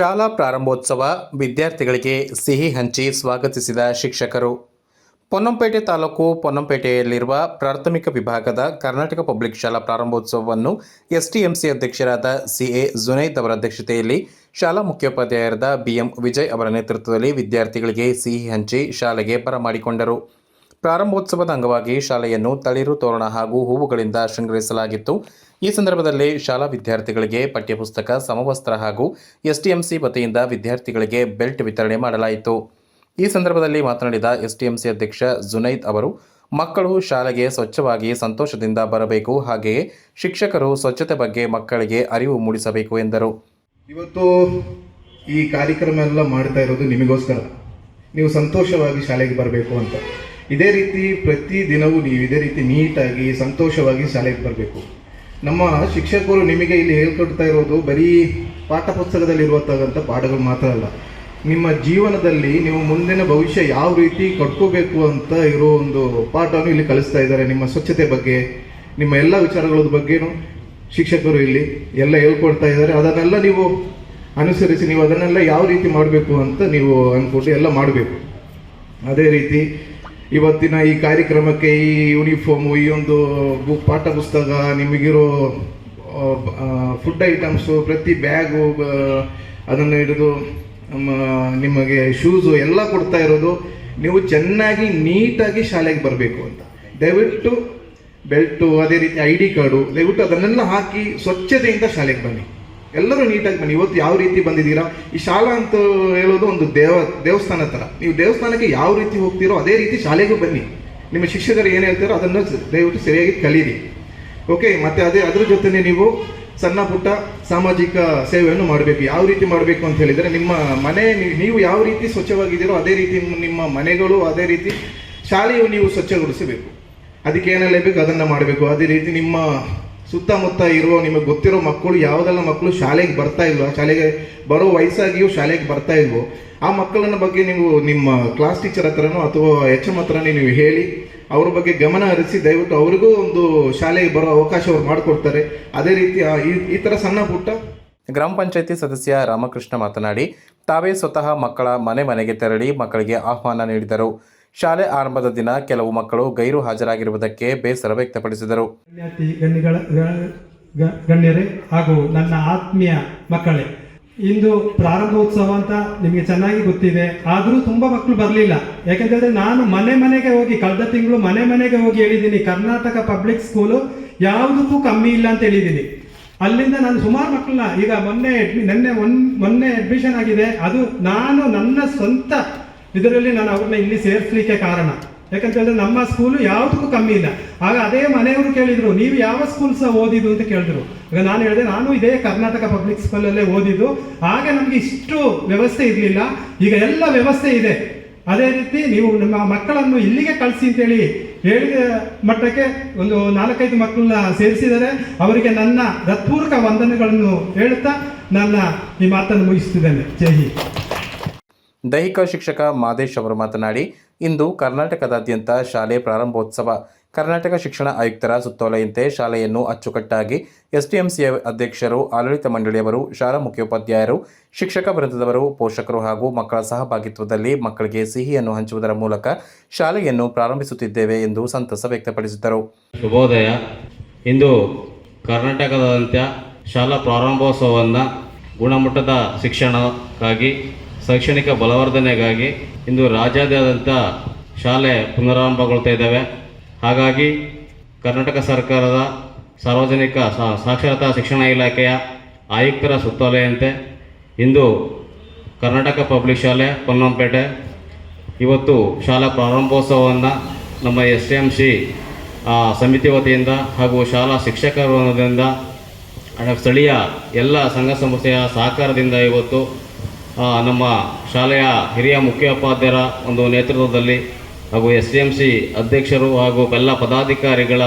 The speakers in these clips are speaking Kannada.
ಶಾಲಾ ಪ್ರಾರಂಭೋತ್ಸವ ವಿದ್ಯಾರ್ಥಿಗಳಿಗೆ ಸಿಹಿ ಹಂಚಿ ಸ್ವಾಗತಿಸಿದ ಶಿಕ್ಷಕರು. ಪೊನ್ನಂಪೇಟೆ ತಾಲೂಕು ಪೊನ್ನಂಪೇಟೆಯಲ್ಲಿರುವ ಪ್ರಾಥಮಿಕ ವಿಭಾಗದ ಕರ್ನಾಟಕ ಪಬ್ಲಿಕ್ ಶಾಲಾ ಪ್ರಾರಂಭೋತ್ಸವವನ್ನು ಎಸ್ಟಿಎಂಸಿ ಅಧ್ಯಕ್ಷರಾದ ಸಿಎ ಜುನೈದ್ ಅವರ ಅಧ್ಯಕ್ಷತೆಯಲ್ಲಿ ಶಾಲಾ ಮುಖ್ಯೋಪಾಧ್ಯಾಯರಾದ ಬಿಎಂ ವಿಜಯ್ ಅವರ ನೇತೃತ್ವದಲ್ಲಿ ವಿದ್ಯಾರ್ಥಿಗಳಿಗೆ ಸಿಹಿ ಹಂಚಿ ಶಾಲೆಗೆ ಬರಮಾಡಿಕೊಂಡರು. ಪ್ರಾರಂಭೋತ್ಸವದ ಅಂಗವಾಗಿ ಶಾಲೆಯನ್ನು ತಳಿರು, ತೋರಣ ಹಾಗೂ ಹೂವುಗಳಿಂದ ಶೃಂಗರಿಸಲಾಗಿತ್ತು. ಈ ಸಂದರ್ಭದಲ್ಲಿ ಶಾಲಾ ವಿದ್ಯಾರ್ಥಿಗಳಿಗೆ ಪಠ್ಯಪುಸ್ತಕ, ಸಮವಸ್ತ್ರ ಹಾಗೂ ಎಸ್ಟಿಎಂಸಿ ವತಿಯಿಂದ ವಿದ್ಯಾರ್ಥಿಗಳಿಗೆ ಬೆಲ್ಟ್ ವಿತರಣೆ ಮಾಡಲಾಯಿತು. ಈ ಸಂದರ್ಭದಲ್ಲಿ ಮಾತನಾಡಿದ ಎಸ್ಟಿಎಂಸಿ ಅಧ್ಯಕ್ಷ ಜುನೈದ್ ಅವರು, ಮಕ್ಕಳು ಶಾಲೆಗೆ ಸ್ವಚ್ಛವಾಗಿ ಸಂತೋಷದಿಂದ ಬರಬೇಕು, ಹಾಗೆಯೇ ಶಿಕ್ಷಕರು ಸ್ವಚ್ಛತೆ ಬಗ್ಗೆ ಮಕ್ಕಳಿಗೆ ಅರಿವು ಮೂಡಿಸಬೇಕು ಎಂದರು. ಇವತ್ತು ಈ ಕಾರ್ಯಕ್ರಮ ಎಲ್ಲ ಮಾಡ್ತಾ ಇರೋದು ನಿಮಗೋಸ್ಕರ. ನೀವು ಸಂತೋಷವಾಗಿ ಶಾಲೆಗೆ ಬರಬೇಕು ಅಂತ. ಇದೇ ರೀತಿ ಪ್ರತಿ ದಿನವೂ ನೀವು ಇದೇ ರೀತಿ ನೀಟಾಗಿ, ಸಂತೋಷವಾಗಿ ಶಾಲೆಗೆ ಬರಬೇಕು. ನಮ್ಮ ಶಿಕ್ಷಕರು ನಿಮಗೆ ಇಲ್ಲಿ ಹೇಳ್ಕೊಡ್ತಾ ಇರೋದು ಬರೀ ಪಾಠ ಪುಸ್ತಕದಲ್ಲಿರುವಂಥ ಪಾಠಗಳು ಮಾತ್ರ ಅಲ್ಲ. ನಿಮ್ಮ ಜೀವನದಲ್ಲಿ ನೀವು ಮುಂದಿನ ಭವಿಷ್ಯ ಯಾವ ರೀತಿ ಕಟ್ಕೋಬೇಕು ಅಂತ ಇರೋ ಒಂದು ಪಾಠವನ್ನು ಇಲ್ಲಿ ಕಲಿಸ್ತಾ ಇದ್ದಾರೆ. ನಿಮ್ಮ ಸ್ವಚ್ಛತೆ ಬಗ್ಗೆ, ನಿಮ್ಮ ಎಲ್ಲ ವಿಚಾರಗಳ ಬಗ್ಗೆನೂ ಶಿಕ್ಷಕರು ಇಲ್ಲಿ ಎಲ್ಲ ಹೇಳ್ಕೊಡ್ತಾ ಇದ್ದಾರೆ. ಅದನ್ನೆಲ್ಲ ನೀವು ಅನುಸರಿಸಿ, ನೀವು ಅದನ್ನೆಲ್ಲ ಯಾವ ರೀತಿ ಮಾಡಬೇಕು ಅಂತ ನೀವು ಅಂದ್ಕೊಂಡು ಎಲ್ಲ ಮಾಡಬೇಕು. ಅದೇ ರೀತಿ ಇವತ್ತಿನ ಈ ಕಾರ್ಯಕ್ರಮಕ್ಕೆ ಈ ಯೂನಿಫಾರ್ಮು ಈ ಒಂದು ಬು- ಪಾಠ ಪುಸ್ತಕ, ನಿಮಗಿರೋ ಫುಡ್ ಐಟಮ್ಸು ಪ್ರತಿ ಬ್ಯಾಗು ಅದನ್ನು ಹಿಡಿದು ನಿಮಗೆ ಶೂಸು ಎಲ್ಲ ಕೊಡ್ತಾ ಇರೋದು. ನೀವು ಚೆನ್ನಾಗಿ, ನೀಟಾಗಿ ಶಾಲೆಗೆ ಬರಬೇಕು ಅಂತ. ದಯವಿಟ್ಟು ಬೆಲ್ಟು ಅದೇ ರೀತಿ ಐ ಡಿ ಕಾರ್ಡು ದಯವಿಟ್ಟು ಅದನ್ನೆಲ್ಲ ಹಾಕಿ ಸ್ವಚ್ಛತೆಯಿಂದ ಶಾಲೆಗೆ ಬನ್ನಿ. ಎಲ್ಲರೂ ನೀಟಾಗಿ ಬನ್ನಿ. ಇವತ್ತು ಯಾವ ರೀತಿ ಬಂದಿದ್ದೀರಾ? ಈ ಶಾಲಾ ಅಂತ ಹೇಳೋದು ಒಂದು ದೇವ, ದೇವಸ್ಥಾನ ಥರ ನೀವು ದೇವಸ್ಥಾನಕ್ಕೆ ಯಾವ ರೀತಿ ಹೋಗ್ತೀರೋ ಅದೇ ರೀತಿ ಶಾಲೆಗೂ ಬನ್ನಿ. ನಿಮ್ಮ ಶಿಕ್ಷಕರು ಏನು ಹೇಳ್ತಾರೋ ಅದನ್ನು ದಯವಿಟ್ಟು ಸರಿಯಾಗಿ ಕಲೀರಿ. ಓಕೆ ಮತ್ತೆ ಅದೇ ಅದ್ರ ಜೊತೆನೆ ನೀವು ಸಣ್ಣ ಪುಟ್ಟ ಸಾಮಾಜಿಕ ಸೇವೆಯನ್ನು ಮಾಡಬೇಕು. ಯಾವ ರೀತಿ ಮಾಡಬೇಕು ಅಂತ ಹೇಳಿದರೆ ನಿಮ್ಮ ಮನೆ, ನೀವು ಯಾವ ರೀತಿ ಸ್ವಚ್ಛವಾಗಿದ್ದೀರೋ ಅದೇ ರೀತಿ ನಿಮ್ಮ ಮನೆಗಳು, ಅದೇ ರೀತಿ ಶಾಲೆಯು ನೀವು ಸ್ವಚ್ಛಗೊಳಿಸಬೇಕು. ಅದಕ್ಕೆ ಏನೆಲ್ಲ ಬೇಕು ಅದನ್ನು ಮಾಡಬೇಕು. ಅದೇ ರೀತಿ ನಿಮ್ಮ ಸುತ್ತಮುತ್ತ ಇರುವ ನಿಮಗೆ ಗೊತ್ತಿರೋ ಮಕ್ಕಳು, ಯಾವುದೆಲ್ಲ ಮಕ್ಕಳು ಶಾಲೆಗೆ ಬರ್ತಾ ಇಲ್ವೋ? ಶಾಲೆಗೆ ಬರೋ ವಯಸ್ಸಾಗಿಯೂ ಶಾಲೆಗೆ ಬರ್ತಾ ಇಲ್ವೋ? ಆ ಮಕ್ಕಳನ್ನ ಬಗ್ಗೆ ನೀವು ನಿಮ್ಮ ಕ್ಲಾಸ್ ಟೀಚರ್ ಹತ್ರನೋ ಅಥವಾ ಎಚ್ ಎಂ ಹತ್ರನೇ ನೀವು ಹೇಳಿ, ಅವ್ರ ಬಗ್ಗೆ ಗಮನ ಹರಿಸಿ ದಯವಿಟ್ಟು ಅವರಿಗೂ ಒಂದು ಶಾಲೆಗೆ ಬರೋ ಅವಕಾಶ ಅವ್ರು ಮಾಡಿಕೊಡ್ತಾರೆ. ಅದೇ ರೀತಿ ಈ- ಥರ ಸಣ್ಣ ಪುಟ್ಟ ಗ್ರಾಮ ಪಂಚಾಯಿತಿ ಸದಸ್ಯ ರಾಮಕೃಷ್ಣ ಮಾತನಾಡಿ, ತಾವೇ ಸ್ವತಃ ಮಕ್ಕಳ ಮನೆ ಮನೆಗೆ ತೆರಳಿ ಮಕ್ಕಳಿಗೆ ಆಹ್ವಾನ ನೀಡಿದರು. ಶಾಲೆ ಆರಂಭದ ದಿನ ಕೆಲವು ಮಕ್ಕಳು ಗೈರು ಹಾಜರಾಗಿರುವುದಕ್ಕೆ ಬೇಸರ ವ್ಯಕ್ತಪಡಿಸಿದರು. ಗಣ್ಯರೇ ಹಾಗೂ ನನ್ನ ಆತ್ಮೀಯ ಮಕ್ಕಳೇ, ಇಂದು ಪ್ರಾರಂಭೋತ್ಸವ ಅಂತ ನಿಮಗೆ ಚೆನ್ನಾಗಿ ಗೊತ್ತಿದೆ. ಆದರೂ ತುಂಬ ಮಕ್ಕಳು ಬರಲಿಲ್ಲ. ಯಾಕೆಂತಂದ್ರೆ ನಾನು ಮನೆ ಮನೆಗೆ ಹೋಗಿ, ಕಳೆದ ತಿಂಗಳು ಮನೆ ಮನೆಗೆ ಹೋಗಿ ಹೇಳಿದ್ದೀನಿ, ಕರ್ನಾಟಕ ಪಬ್ಲಿಕ್ ಸ್ಕೂಲು ಯಾವುದಕ್ಕೂ ಕಮ್ಮಿ ಇಲ್ಲ ಅಂತ ಹೇಳಿದ್ದೀನಿ. ಅಲ್ಲಿಂದ ನಾನು ಸುಮಾರು ಮಕ್ಕಳನ್ನ, ಈಗ ಮೊನ್ನೆ ನೆನ್ನೆ ಮೊನ್- ಮೊನ್ನೆ ಅಡ್ಮಿಷನ್ ಆಗಿದೆ. ಅದು ನಾನು ನನ್ನ ಸ್ವಂತ ಇದರಲ್ಲಿ ನಾನು ಅವ್ರನ್ನ ಇಲ್ಲಿ ಸೇರಿಸ್ಲಿಕ್ಕೆ ಕಾರಣ. ಯಾಕಂತ ಹೇಳಿದ್ರೆ ನಮ್ಮ ಸ್ಕೂಲು ಯಾವುದಕ್ಕೂ ಕಮ್ಮಿ ಇಲ್ಲ. ಆಗ ಅದೇ ಮನೆಯವರು ಕೇಳಿದ್ರು, ನೀವು ಯಾವ ಸ್ಕೂಲ್ ಸಹ ಓದಿದ್ದು? ಅಂತ ಕೇಳಿದ್ರು. ಈಗ ನಾನು ಹೇಳಿದೆ, ನಾನು ಇದೇ ಕರ್ನಾಟಕ ಪಬ್ಲಿಕ್ ಸ್ಕೂಲಲ್ಲೇ ಓದಿದ್ದು. ಆಗ ನಮಗೆ ಇಷ್ಟು ವ್ಯವಸ್ಥೆ ಇರಲಿಲ್ಲ. ಈಗ ಎಲ್ಲ ವ್ಯವಸ್ಥೆ ಇದೆ. ಅದೇ ರೀತಿ ನೀವು ನಿಮ್ಮ ಮಕ್ಕಳನ್ನು ಇಲ್ಲಿಗೆ ಕಳಿಸಿ ಅಂತೇಳಿ ಹೇಳಿದ ಮಟ್ಟಕ್ಕೆ ಒಂದು ನಾಲ್ಕೈದು ಮಕ್ಕಳನ್ನ ಸೇರಿಸಿದರೆ ಅವರಿಗೆ ನನ್ನ ಹೃತ್ಪೂರ್ವಕ ವಂದನೆಗಳನ್ನು ಹೇಳುತ್ತಾ ನನ್ನ ಈ ಮಾತನ್ನು ಮುಗಿಸ್ತಿದ್ದೇನೆ. ಜೈ ಹಿಂದ್. ದೈಹಿಕ ಶಿಕ್ಷಕ ಮಾದೇಶ್ ಅವರು ಮಾತನಾಡಿ, ಇಂದು ಕರ್ನಾಟಕದಾದ್ಯಂತ ಶಾಲೆ ಪ್ರಾರಂಭೋತ್ಸವ. ಕರ್ನಾಟಕ ಶಿಕ್ಷಣ ಆಯುಕ್ತರ ಸುತ್ತೋಲೆಯಂತೆ ಶಾಲೆಯನ್ನು ಅಚ್ಚುಕಟ್ಟಾಗಿ ಎಸ್ಟಿಎಂಸಿ ಅಧ್ಯಕ್ಷರು, ಆಡಳಿತ ಮಂಡಳಿಯವರು ಶಾಲಾ ಮುಖ್ಯೋಪಾಧ್ಯಾಯರು ಶಿಕ್ಷಕ ವೃಂದದವರು ಪೋಷಕರು ಹಾಗೂ ಮಕ್ಕಳ ಸಹಭಾಗಿತ್ವದಲ್ಲಿ ಮಕ್ಕಳಿಗೆ ಸಿಹಿಯನ್ನು ಹಂಚುವುದರ ಮೂಲಕ ಶಾಲೆಯನ್ನು ಪ್ರಾರಂಭಿಸುತ್ತಿದ್ದೇವೆ ಎಂದು ಸಂತಸ ವ್ಯಕ್ತಪಡಿಸಿದರು. ಶುಭೋದಯ. ಇಂದು ಕರ್ನಾಟಕದಾದ್ಯಂತ ಶಾಲಾ ಪ್ರಾರಂಭೋತ್ಸವವನ್ನು ಗುಣಮಟ್ಟದ ಶಿಕ್ಷಣಕ್ಕಾಗಿ ಶೈಕ್ಷಣಿಕ ಬಲವರ್ಧನೆಗಾಗಿ ಇಂದು ರಾಜ್ಯಾದ್ಯಂತ ಶಾಲೆ ಪುನರಾರಂಭಗೊಳ್ತಾ ಇದ್ದಾವೆ. ಹಾಗಾಗಿ ಕರ್ನಾಟಕ ಸರ್ಕಾರದ ಸಾರ್ವಜನಿಕ ಸಾಕ್ಷರತಾ ಶಿಕ್ಷಣ ಇಲಾಖೆಯ ಆಯುಕ್ತರ ಸುತ್ತೋಲೆಯಂತೆ ಇಂದು ಕರ್ನಾಟಕ ಪಬ್ಲಿಕ್ ಶಾಲೆ ಪೊನ್ನಂಪೇಟೆ. ಇವತ್ತು ಶಾಲಾ ಪ್ರಾರಂಭೋತ್ಸವವನ್ನು ನಮ್ಮ ಎಸ್ ಟಿ ಎಂ ಸಿ ಸಮಿತಿ ವತಿಯಿಂದ ಹಾಗೂ ಶಾಲಾ ಶಿಕ್ಷಕರ ಸ್ಥಳೀಯ ಎಲ್ಲ ಸಂಘ ಸಂಸ್ಥೆಯ ಸಹಕಾರದಿಂದ ಇವತ್ತು ನಮ್ಮ ಶಾಲೆಯ ಹಿರಿಯ ಮುಖ್ಯೋಪಾಧ್ಯಾಯರ ಒಂದು ನೇತೃತ್ವದಲ್ಲಿ ಹಾಗೂ ಎಸ್ ಡಿ ಎಂ ಸಿ ಅಧ್ಯಕ್ಷರು ಹಾಗೂ ಎಲ್ಲ ಪದಾಧಿಕಾರಿಗಳ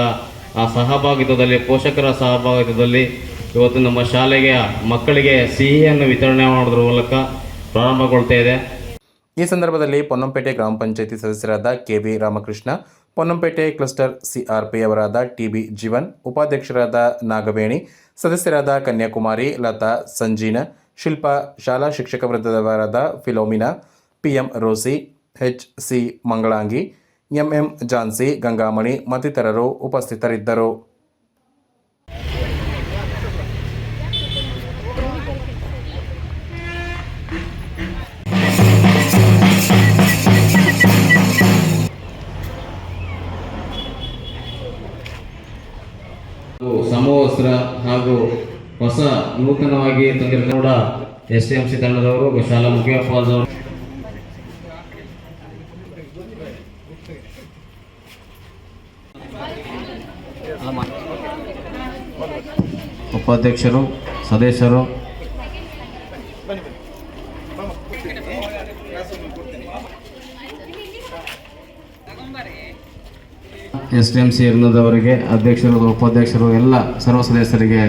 ಸಹಭಾಗಿತ್ವದಲ್ಲಿ, ಪೋಷಕರ ಸಹಭಾಗಿತ್ವದಲ್ಲಿ ಇವತ್ತು ನಮ್ಮ ಶಾಲೆಗೆ ಮಕ್ಕಳಿಗೆ ಸಿಹಿಯನ್ನು ವಿತರಣೆ ಮಾಡೋದ್ರ ಮೂಲಕ ಪ್ರಾರಂಭಗೊಳ್ತಾ ಇದೆ. ಈ ಸಂದರ್ಭದಲ್ಲಿ ಪೊನ್ನಂಪೇಟೆ ಗ್ರಾಮ ಪಂಚಾಯಿತಿ ಸದಸ್ಯರಾದ K KV Ramakrishna, Ponnampete cluster CRP ಅವರಾದ TB Jeevan, ಉಪಾಧ್ಯಕ್ಷರಾದ ನಾಗವೇಣಿ, ಸದಸ್ಯರಾದ ಕನ್ಯಾಕುಮಾರಿ, ಲತಾ ಸಂಜೀನ ಶಿಲ್ಪ, ಶಾಲಾ ಶಿಕ್ಷಕ ವೃಂದದವರಾದ Philomina, PM Rosy, H C Mangalangi, MM Jhansi, Gangamani ಮತ್ತಿತರರು ಉಪಸ್ಥಿತರಿದ್ದರು. ಸಮವಸ್ತ್ರ ಹಾಗೂ ಹೊಸ ನೂತನವಾಗಿ ಕೂಡ ಎಸ್ ಎಂ ಸಿ ತಂಡದವರು ಶಾಲಾ ಮುಖ್ಯೋಪಾಧ್ಯಾಯರು ಉಪಾಧ್ಯಕ್ಷರು, ಸದಸ್ಯರು. ಎಸ್ ಡಿ ಎಂ ಸಿ ಇರ್ನದವರಿಗೆ, ಅಧ್ಯಕ್ಷರು, ಉಪಾಧ್ಯಕ್ಷರು, ಎಲ್ಲ ಸರ್ವ ಸದಸ್ಯರಿಗೆ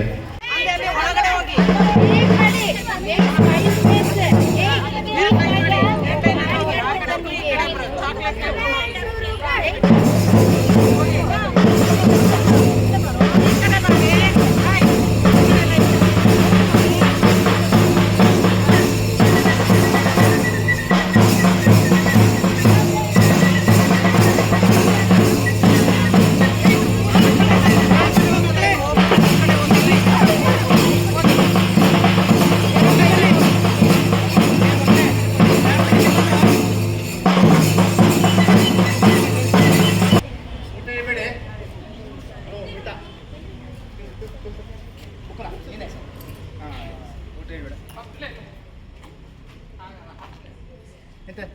Enter.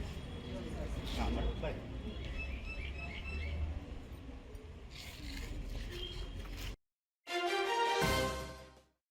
Ah, but, but.